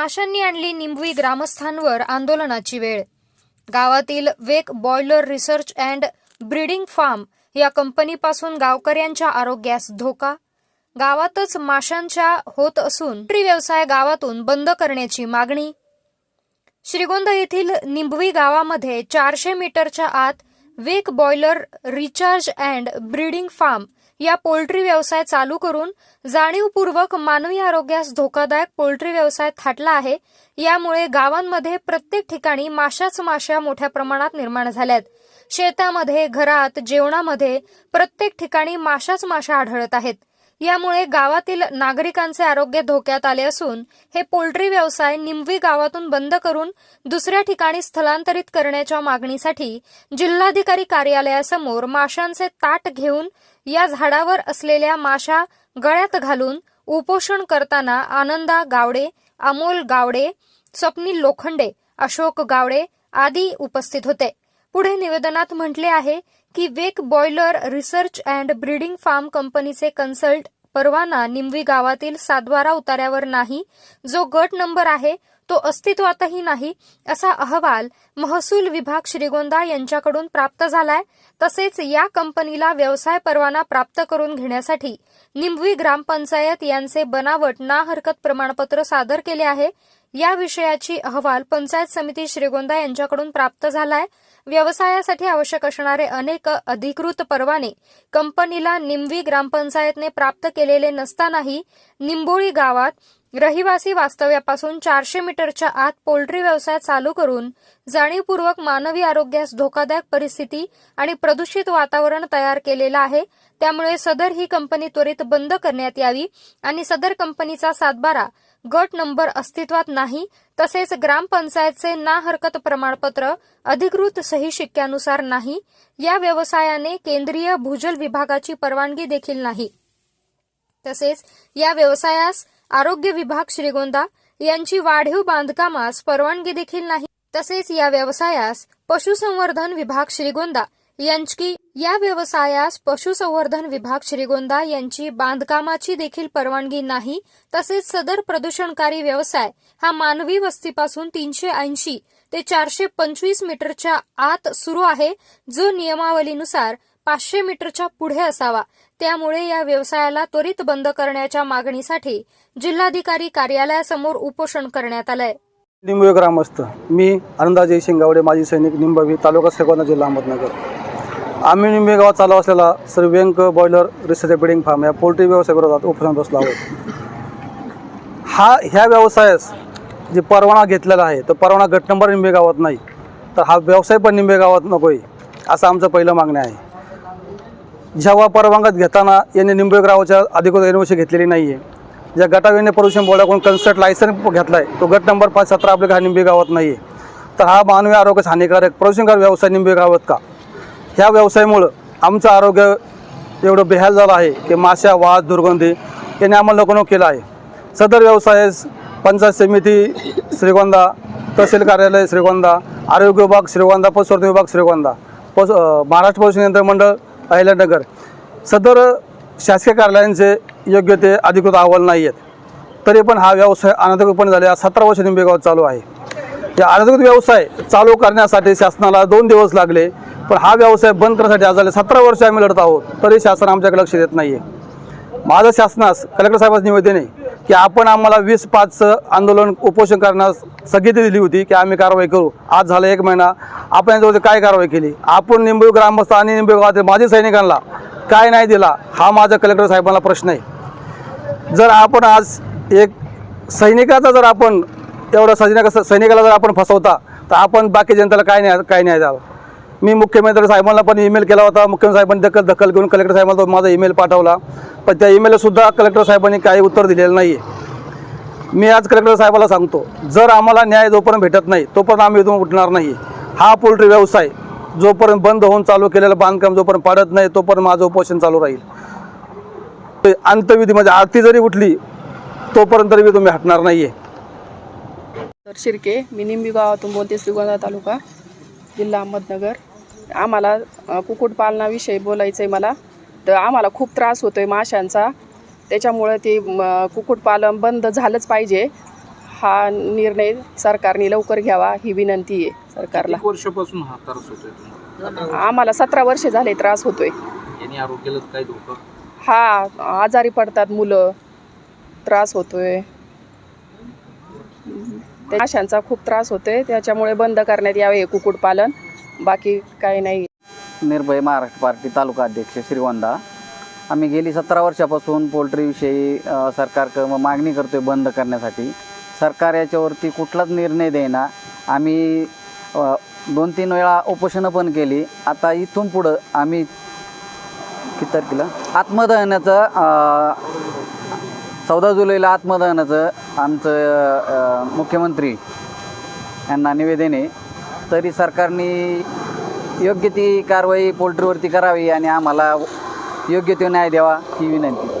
माशांनी आणली निंबवी ग्रामस्थांवर आंदोलनाची वेळ. गावातील वेक broiler research and breeding farm या कंपनीपासून गावकऱ्यांच्या आरोग्यास धोका. गावातच माशांच्या होत असून पोल्ट्री व्यवसाय गावातून बंद करण्याची मागणी. श्रीगोंद येथील निंबवी गावामध्ये चारशे मीटरच्या आत वेक broiler recharge and breeding farm या पोल्ट्री व्यवसाय चालू करून जाणीवपूर्वक मानवी आरोग्यास धोकादायक पोल्ट्री व्यवसाय थाटला आहे. यामुळे गावांमध्ये प्रत्येक ठिकाणी माशाच माशा मोठ्या प्रमाणात निर्माण झाल्यात. शेतामध्ये घरात जेवणामध्ये प्रत्येक ठिकाणी माशाच माशा आढळत आहेत. यामुळे गावातील नागरिकांचे आरोग्य धोक्यात आले असून हे पोल्ट्री व्यवसाय निमवी गावातून बंद करून दुसऱ्या ठिकाणी स्थलांतरित करण्याच्या मागणीसाठी जिल्हाधिकारी कार्यालयासमोर माशांचे ताट घेऊन या झाडावर असलेल्या माशा गळ्यात घालून उपोषण करताना आनंदा गावडे अमोल गावडे स्वप्नील लोखंडे अशोक गावडे आदी उपस्थित होते. पुढे निवेदनात म्हटले आहे की वेक broiler research and breeding farm कंपनीचे कन्सल्ट परवाना निमवी गावातील सातबारा उतार्यावर नाही जो गट नंबर आहे तो अस्तित्वातही नाही असा अहवाल महसूल विभाग श्रीगोंदा यांच्याकडून प्राप्त झालाय. तसेच या कंपनीला व्यवसाय परवाना प्राप्त करून घेण्यासाठी निंबवी ग्रामपंचायत यांचे बनावट ना हरकत प्रमाणपत्र सादर केले आहे. या विषयाची अहवाल पंचायत समिती श्रीगोंदा यांच्याकडून प्राप्त झालाय. व्यवसायासाठी आवश्यक असणारे अनेक अधिकृत परवाने कंपनीला निंबी ग्रामपंचायतने प्राप्त केलेले नसतानाही निंबोळी गावात रहिवासी वास्तव्यापासून चारशे मीटरच्या आत पोल्ट्री व्यवसाय चालू करून जाणीवपूर्वक मानवी आरोग्यास धोकादायक परिस्थिती आणि प्रदूषित वातावरण तयार केलेलं आहे. त्यामुळे सदर ही कंपनी त्वरित बंद करण्यात यावी आणि सदर कंपनीचा सातबारा गट नंबर अस्तित्वात नाही. तसेच ग्रामपंचायतचे ना हरकत प्रमाणपत्र अधिकृत सही शिक्क्यानुसार नाही. या व्यवसायाने केंद्रीय भूजल विभागाची परवानगी देखील नाही. तसेच या व्यवसायास आरोग्य विभाग श्रीगोंदा यांची वाढीव बांधकामास परवानगी देखील नाही. तसेच या व्यवसायास पशुसंवर्धन विभाग श्रीगोंदा यांची या व्यवसायास पशुसंवर्धन विभाग श्रीगोंदा यांची बांधकामाची देखील परवानगी नाही तसेच सदर प्रदूषणकारी व्यवसाय हा मानवी वस्तीपासून तीनशे ऐंशी ते चारशे पंचवीस मीटरच्या आत सुरू आहे जो नियमावलीनुसार पाचशे मीटरच्या पुढे असावा. त्यामुळे या व्यवसायाला त्वरित बंद करण्याच्या मागणीसाठी जिल्हाधिकारी कार्यालयासमोर उपोषण करण्यात आलंय. निंबवे ग्रामस्थ मी आनंदाजी शिंगावडे माजी सैनिक निंबवी तालुका श्रीगोंदा जिल्हा अहमदनगर. आम्ही निंबेगावात चालू असलेला व्यंक बॉयलर रिसर्च बिडिंग फार्म या पोल्ट्री व्यवसायाविरोधात उपोषण बसलो आहोत. हा ह्या व्यवसायास जे परवाना घेतलेला आहे तो परवाना गट नंबर निंबे गावात नाही तर हा व्यवसाय पण निंबे गावात नको आहे असं आमचं पहिलं मागणं आहे. जेव्हा परवानगत घेताना यांनी निंबे गावाच्या अधिकृत एनओसी घेतलेली नाही आहे ज्या गटावीने प्रदूषण बोर्डाकडून कन्सर्ट लायसन घेतला आहे तो गट नंबर पाच सतरा आपल्या हा निंबे गावात नाही आहे तर हा मानवी आरोग्यास हानिकारक प्रदूषणकार व्यवसाय निंबे गावात का? ह्या व्यवसायामुळं आमचं आरोग्य एवढं बेहाल झालं आहे की माशा वाद दुर्गंधी याने आम्हाला नको केलं आहे. सदर व्यवसायास पंचायत समिती श्रीगोंदा तहसील कार्यालय श्रीगोंदा आरोग्य विभाग श्रीगोंदा पशुवर्धन विभाग श्रीगोंदा पशु महाराष्ट्र पशु नियंत्रण मंडळ अहिल्यानगर सदर शासकीय कार्यालयांचे योग्य ते अधिकृत अहवाल नाही आहेत. तरी पण हा व्यवसाय अनधिकृतपणे झाले सतरा वर्ष निंबेगाव चालू आहे. या अनधिकृत व्यवसाय चालू करण्यासाठी शासनाला दोन दिवस लागले. पण हा व्यवसाय बंद करण्यासाठी आज झाले सतरा वर्ष आम्ही लढत आहोत. तरी शासन आमच्याकडे लक्ष देत नाही आहे माझं शासनास कलेक्टर साहेबांचं निवेदन आहे की आपण आम्हाला वीस पाचचं आंदोलन उपोषण करण्यास स्थगिती दिली होती की आम्ही कारवाई करू. आज झालं एक महिना. आपण याच्यावरती काय कारवाई केली? आपण निंबू ग्रामस्थ आणि निंबू गावातील माझ्या सैनिकांना काय नाही दिला? हा माझा कलेक्टर साहेबांना प्रश्न आहे. जर आपण आज एक सैनिकाचा जर आपण एवढा सैनिका सैनिकाला जर आपण फसवता तर आपण बाकी जनतेला काय नाही काय नाही द्यावं? मी मुख्यमंत्री साहेबांना पण ईमेल केला होता. मुख्यमंत्री साहेबांनी दखल दखल घेऊन कलेक्टर साहेबांना माझा ईमेल पाठवला. पण त्या ईमेलसुद्धा कलेक्टर साहेबांनी काही उत्तर दिलेलं नाही आहे मी आज कलेक्टर साहेबाला सांगतो जर आम्हाला न्याय जोपर्यंत भेटत नाही तोपर्यंत आम्ही इथून उठणार नाही हा पोल्ट्री व्यवसाय जोपर्यंत बंद होऊन चालू केलेलं बांधकाम जोपर्यंत पाडत नाही तोपर्यंत माझं उपोषण चालू राहील. ते अंतविधी म्हणजे आरती जरी उठली तोपर्यंत तरी मी तुम्ही हटणार नाही आहे तर शिर्के मी निंबी गावातून बोलते श्रीगोंदा तालुका जिल्हा अहमदनगर. आम्हाला कुक्कुटपालनाविषयी बोलायचं आहे मला. तर आम्हाला खूप त्रास होतो आहे माशांचा. त्याच्यामुळे ते कुक्कुटपालन बंद झालंच पाहिजे. हा निर्णय सरकारने लवकर घ्यावा ही विनंती आहे सरकारला. वर्षापासून हा त्रास होतोय तुम्हाला? आम्हाला सतरा वर्ष झाले त्रास होतोय. यांनी आरोग्याला काय धोका? हा आजारी पडतात मुलं. त्रास होतोय. त्या माशांचा खूप त्रास होतोय. त्याच्यामुळे बंद करण्यात यावे कुक्कुटपालन. बाकी काही नाही. निर्भय महाराष्ट्र पार्टी तालुका अध्यक्ष श्रीवंदा आम्ही गेली सतरा वर्षापासून पोल्ट्रीविषयी सरकारक सरकारकडं मागणी करतोय बंद करण्यासाठी. सरकार याच्यावरती कुठलाच निर्णय देईना. आम्ही दोन तीन वेळा उपोषणं पण केली. आता इथून पुढं आम्ही किती तारखेला? आत्मदहनाचं चौदा जुलैला आत्मदहनाचं आमचं मुख्यमंत्री यांना निवेदन आहे. तरी सरकारने योग्य ती कारवाई पोल्ट्रीवरती करावी आणि आम्हाला योग्य तो न्याय द्यावा ही विनंती.